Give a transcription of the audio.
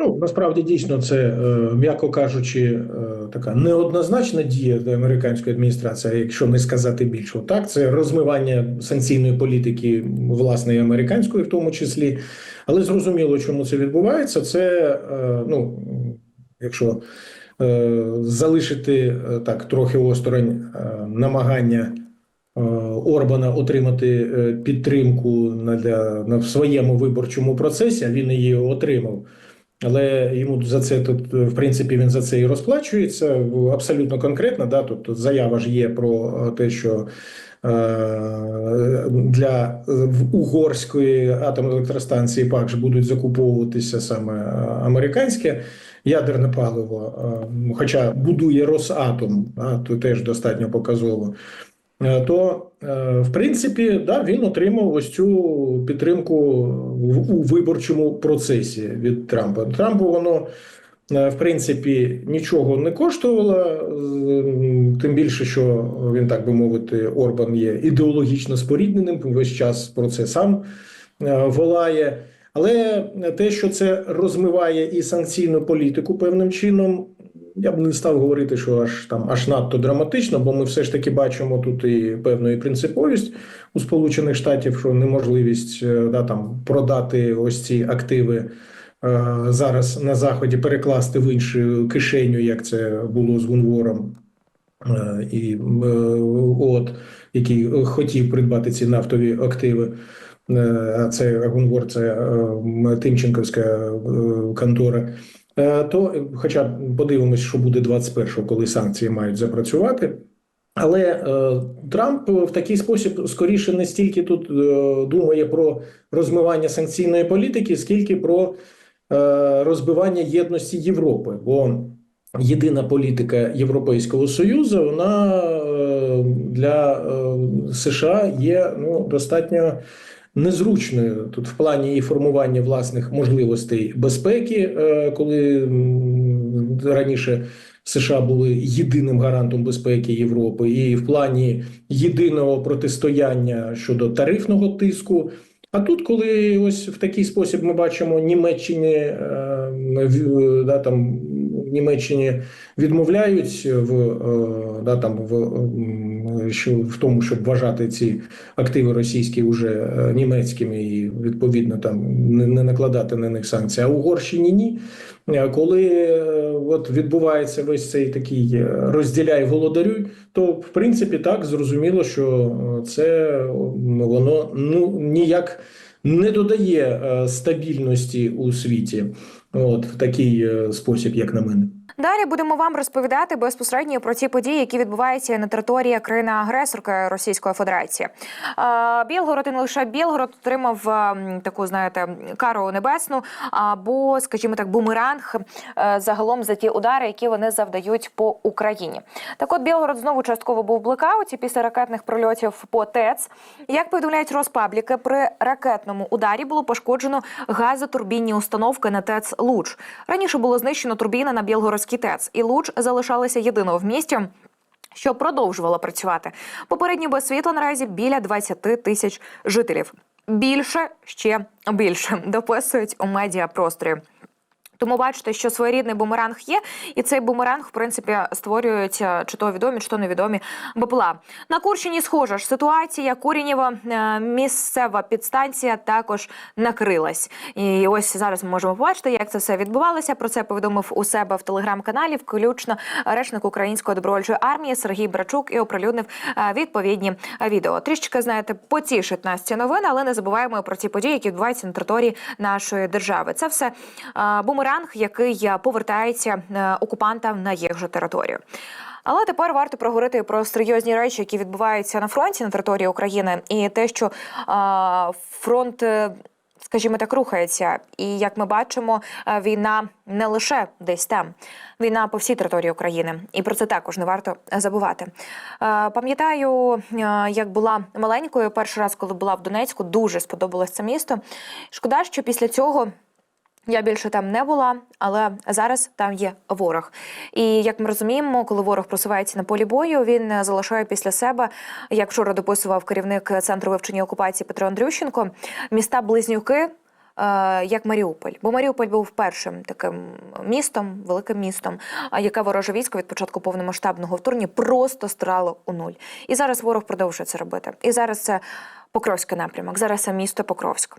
Ну насправді дійсно це, е, м'яко кажучи, е, така неоднозначна дія американської адміністрації, якщо не сказати більше. Так, це розмивання санкційної політики власної американської, в тому числі. Але зрозуміло, чому це відбувається. Це е, ну, якщо залишити так трохи осторонь намагання. Орбана отримати підтримку на, для, на в своєму виборчому процесі, а він її отримав. Але йому за це тут, в принципі, він за це і розплачується абсолютно конкретно. Да, тут заява ж є про е, те, що е, для е, угорської атомної електростанції ПАК будуть закуповуватися саме е, американське ядерне паливо, е, хоча будує Росатом, а то теж достатньо показово. Е, То, е, в принципі, да, він отримав ось цю підтримку у виборчому процесі від Трампа. Трампу воно, е, в принципі, нічого не коштувало, тим більше, що він, так би мовити, Орбан є ідеологічно спорідненим, весь час про це сам волає. Але те, що це розмиває і санкційну політику певним чином, я б не став говорити, що аж там аж надто драматично, бо ми все ж таки бачимо тут і певну і принциповість у Сполучених Штатів, що неможливість е, да, там, продати ось ці активи е, зараз на заході, перекласти в іншу кишеню, як це було з Гунвором. Е, І от, який хотів придбати ці нафтові активи. А це Гунвор, це Тимченковська контора. Е, То, хоча подивимось, що буде 21-го, коли санкції мають запрацювати. Але е, Трамп в такий спосіб скоріше не стільки тут е, думає про розмивання санкційної політики, скільки про е, розбивання єдності Європи. Бо єдина політика Європейського Союзу вона е, для е, США є ну, достатньо незручною тут в плані її формування власних можливостей безпеки, е, коли раніше США були єдиним гарантом безпеки Європи, і в плані єдиного протистояння щодо тарифного тиску. А тут, коли ось в такий спосіб ми бачимо Німеччині, да, там Німеччині відмовляють в, да, там, в, що, в тому, щоб вважати ці активи російські вже е, німецькими і відповідно там не, накладати на них санкції. А Угорщині ні. Е, Коли е, от відбувається весь цей такий е, розділяй володарюй, то в принципі так зрозуміло, що е, це воно ну ніяк не додає е, стабільності у світі, от в такий е, спосіб, як на мене. Далі будемо вам розповідати безпосередньо про ті події, які відбуваються на території країни-агресорки Російської Федерації. Е, Білгород і не лише Білгород отримав е, таку, знаєте, кару небесну або, скажімо так, бумеранг е, загалом за ті удари, які вони завдають по Україні. Так, от Білгород знову частково був в блекауті після ракетних прольотів по ТЕЦ. Як повідомляють Роспабліки, при ракетному ударі було пошкоджено газотурбінні установки на ТЕЦ Луч. Раніше було знищено турбіна на Білгородській ТЕЦ, і Луч залишалася єдиною в місті. Що продовжувала працювати попередньо без світла наразі біля 20 тисяч жителів. Більше ще більше дописують у медіапросторі. Тому бачите, що своєрідний бумеранг є, і цей бумеранг, в принципі, створюють е, чи то відомі, чи то невідомі БПЛА. На Курщині схожа ж ситуація. Курінєва е, місцева підстанція також накрилась. І ось зараз ми можемо побачити, як це все відбувалося. Про це повідомив у себе в телеграм-каналі, включно речник української добровольчої армії Сергій Брачук і оприлюднив е, відповідні відео. Трішки знаєте, потішить нас ці новини, але не забуваємо про ті події, які відбуваються на території нашої держави. Це все е, бумеранг, який е, повертається е, окупантам на їх же територію. Але тепер варто проговорити про серйозні речі, які відбуваються на фронті на території України, і те, що е, фронт. Скажімо так, рухається, і як ми бачимо, війна не лише десь там, війна по всій території України, і про це також не варто забувати. Пам'ятаю, як була маленькою, перший раз, коли була в Донецьку, дуже сподобалось це місто. Шкода, що після цього я більше там не була, але зараз там є ворог. І як ми розуміємо, коли ворог просувається на полі бою, він залишає після себе, як вчора дописував керівник центру вивчення окупації Петро Андрющенко, міста близнюки. е, як Маріуполь. Бо Маріуполь був першим таким містом, великим містом, яке вороже військо від початку повномасштабного вторгнення просто стирало у нуль. І зараз ворог продовжує це робити. І зараз це Покровський напрямок. Зараз це місто Покровськ.